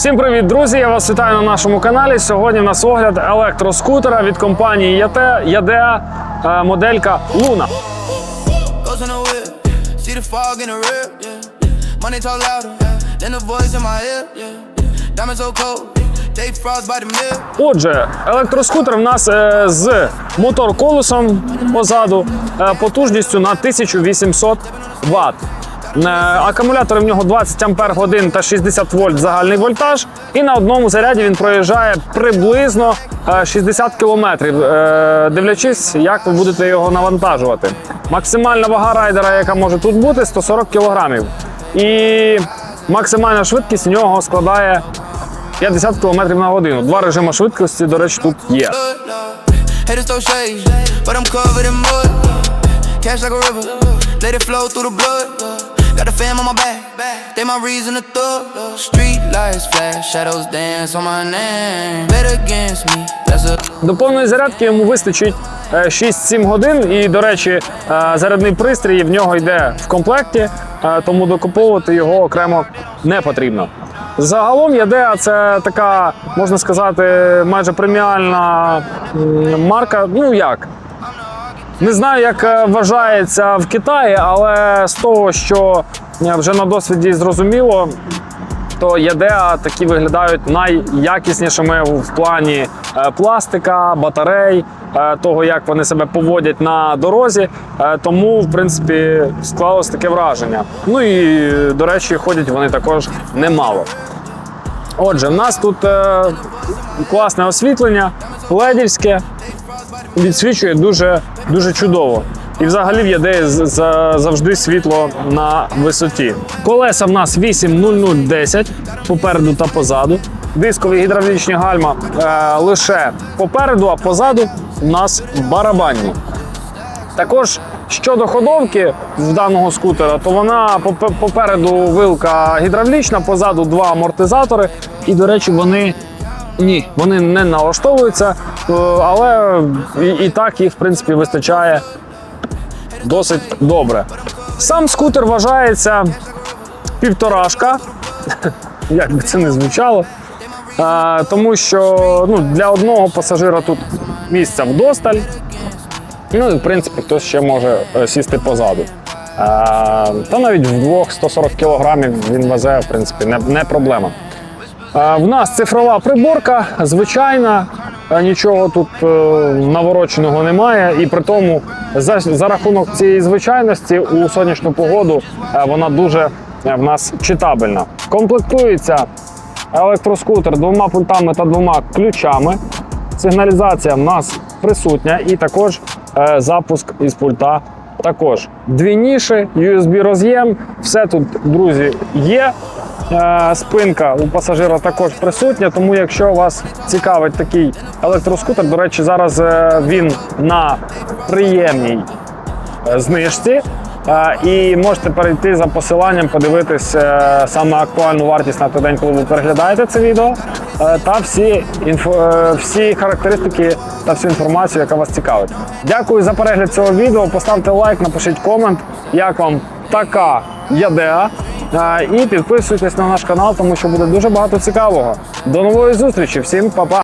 Всім привіт, друзі! Я вас вітаю на нашому каналі. Сьогодні в нас огляд електроскутера від компанії ЯТ Ядеа е, моделька Луна. Отже, електроскутер в нас е, з мотор-колесом позаду, е, потужністю на 1800 Вт. Е, Акумулятор в нього 20 Ампер годин та 60 вольт загальний вольтаж. І на одному заряді він проїжджає приблизно е, 60 кілометрів, е, дивлячись, як ви будете його навантажувати. Максимальна вага райдера, яка може тут бути, 140 кілограмів. І максимальна швидкість у нього складає 50 км на годину. Два режими швидкості, до речі, тут є. Cash like a river, let it flow through the blood. Got the fam on my back, they my reason to thug. Street lights flash, shadows dance on my name. Bet against me, До повної зарядки йому вистачить е, 6-7 годин. І, до речі, е, зарядний пристрій в нього йде в комплекті, е, тому докуповувати його окремо не потрібно. Загалом Ядеа це така, можна сказати, майже преміальна марка. Ну як? Не знаю, як е, вважається в Китаї, але з того, що е, вже на досвіді зрозуміло, то ЯДЕА такі виглядають найякіснішими в плані е, пластика, батарей, того, як вони себе поводять на дорозі. Тому, в принципі, склалось таке враження. Ну і, до речі, ходять вони також немало. Отже, в нас тут е, класне освітлення, ледівське, відсвічує дуже, дуже чудово. І взагалі в ЄДЕ завжди світло на висоті. Колеса в нас 80010 попереду та позаду. Дискові гідравлічні гальма е, лише попереду, а позаду у нас барабанні. Також щодо ходовки в даного скутера, то вона попереду вилка гідравлічна, позаду два амортизатори. І, до речі, вони ні, вони не налаштовуються, е, але і, і так їх в принципі вистачає досить добре. Сам скутер вважається півторашка, як би це не звучало. Е, тому що ну, для одного пасажира тут місця вдосталь. Ну і в принципі хтось ще може е, сісти позаду. Та навіть вдвох 140 кілограмів він везе, в принципі, не, не проблема. В нас цифрова приборка, звичайна, нічого тут е, навороченого немає. І при тому за, за рахунок цієї звичайності у сонячну погоду е, вона дуже в нас читабельна. Комплектується електроскутер двома пультами та двома ключами. Сигналізація в нас присутня і також запуск із пульта. Також дві ніші, USB роз'єм, все тут, друзі, є. Е, Спинка у пасажира також присутня, тому якщо вас цікавить такий електроскутер, до речі, зараз е, він на приємній е, знижці. І можете перейти за посиланням, подивитись е, саме актуальну вартість на той день, коли ви переглядаєте це відео, е, та всі, інфо, е, всі характеристики та всю інформацію, яка вас цікавить. Дякую за перегляд цього відео. Поставте лайк, напишіть комент, як вам така ядеа. І підписуйтесь на наш канал, тому що буде дуже багато цікавого. До нової зустрічі, всім па-па!